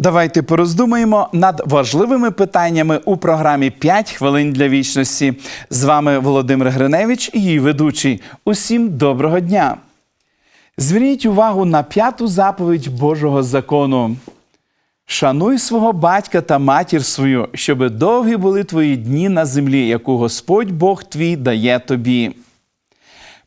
Давайте пороздумаємо над важливими питаннями у програмі «5 хвилин для вічності. З вами Володимир Гриневич і її ведучий. Усім доброго дня. Зверніть увагу на п'яту заповідь Божого закону. Шануй свого батька та матір свою, щоби довгі були твої дні на землі, яку Господь Бог твій дає тобі.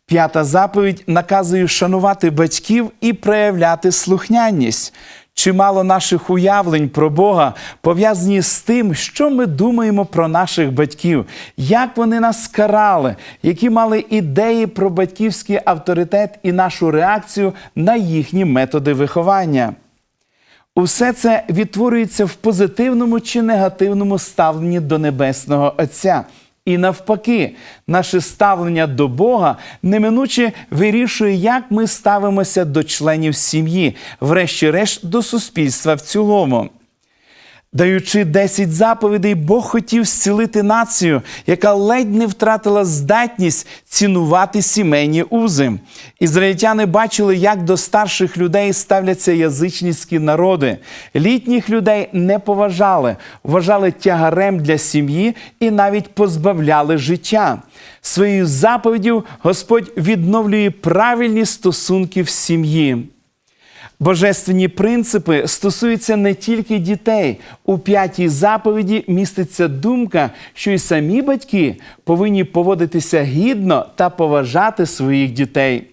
П'ята заповідь наказує шанувати батьків і проявляти слухняність. Чимало наших уявлень про Бога пов'язані з тим, що ми думаємо про наших батьків, як вони нас карали, які мали ідеї про батьківський авторитет і нашу реакцію на їхні методи виховання. Усе це відтворюється в позитивному чи негативному ставленні до Небесного Отця. І навпаки, наше ставлення до Бога неминуче вирішує, як ми ставимося до членів сім'ї, врешті-решт до суспільства в цілому. Даючи 10 заповідей, Бог хотів зцілити націю, яка ледь не втратила здатність цінувати сімейні узи. Ізраїльтяни бачили, як до старших людей ставляться язичницькі народи. Літніх людей не поважали, вважали тягарем для сім'ї і навіть позбавляли життя. Своєю заповіддю Господь відновлює правильні стосунки в сім'ї. Божественні принципи стосуються не тільки дітей. У п'ятій заповіді міститься думка, що й самі батьки повинні поводитися гідно та поважати своїх дітей.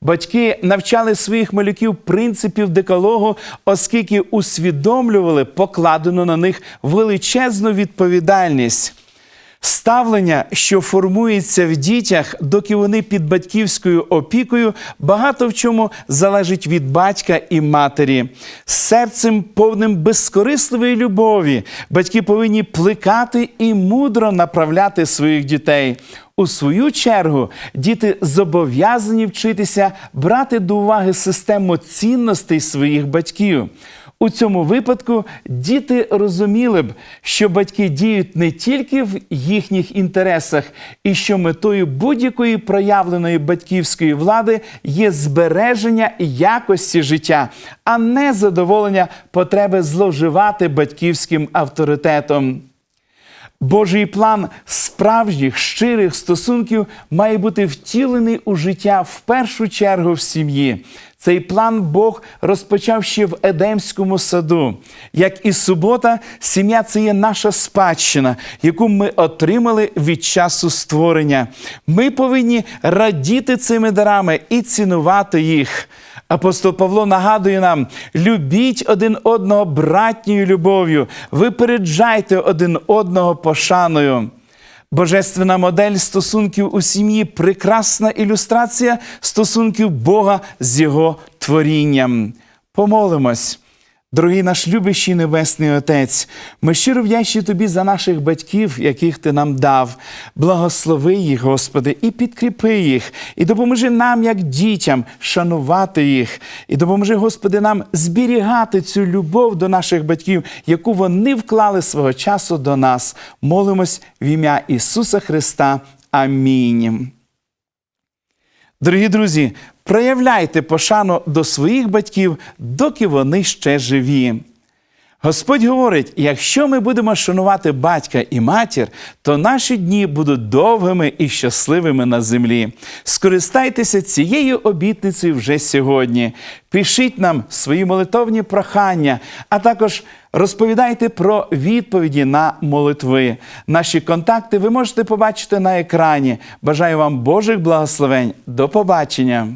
Батьки навчали своїх малюків принципів декалогу, оскільки усвідомлювали покладену на них величезну відповідальність. Ставлення, що формується в дітях, доки вони під батьківською опікою, багато в чому залежить від батька і матері. Серцем повним безкорисливої любові батьки повинні плекати і мудро направляти своїх дітей. У свою чергу діти зобов'язані вчитися брати до уваги систему цінностей своїх батьків. У цьому випадку діти розуміли б, що батьки діють не тільки в їхніх інтересах, і що метою будь-якої проявленої батьківської влади є збереження якості життя, а не задоволення потреби зловживати батьківським авторитетом. Божий план справжніх щирих стосунків має бути втілений у життя в першу чергу в сім'ї. Цей план Бог розпочав ще в Едемському саду. Як і субота, сім'я це є наша спадщина, яку ми отримали від часу створення. Ми повинні радіти цими дарами і цінувати їх. Апостол Павло нагадує нам: любіть один одного братньою любов'ю, випереджайте один одного пошаною. Божественна модель стосунків у сім'ї прекрасна ілюстрація стосунків Бога з Його творінням. Помолимось. Дорогий наш любящий Небесний Отець, ми щиро вдячні Тобі за наших батьків, яких Ти нам дав. Благослови їх, Господи, і підкріпи їх, і допоможи нам, як дітям, шанувати їх, і допоможи, Господи, нам зберігати цю любов до наших батьків, яку вони вклали свого часу до нас. Молимось в ім'я Ісуса Христа. Амінь. Дорогі друзі, проявляйте пошану до своїх батьків, доки вони ще живі. Господь говорить: якщо ми будемо шанувати батька і матір, то наші дні будуть довгими і щасливими на землі. Скористайтеся цією обітницею вже сьогодні. Пишіть нам свої молитовні прохання, а також розповідайте про відповіді на молитви. Наші контакти ви можете побачити на екрані. Бажаю вам Божих благословень. До побачення!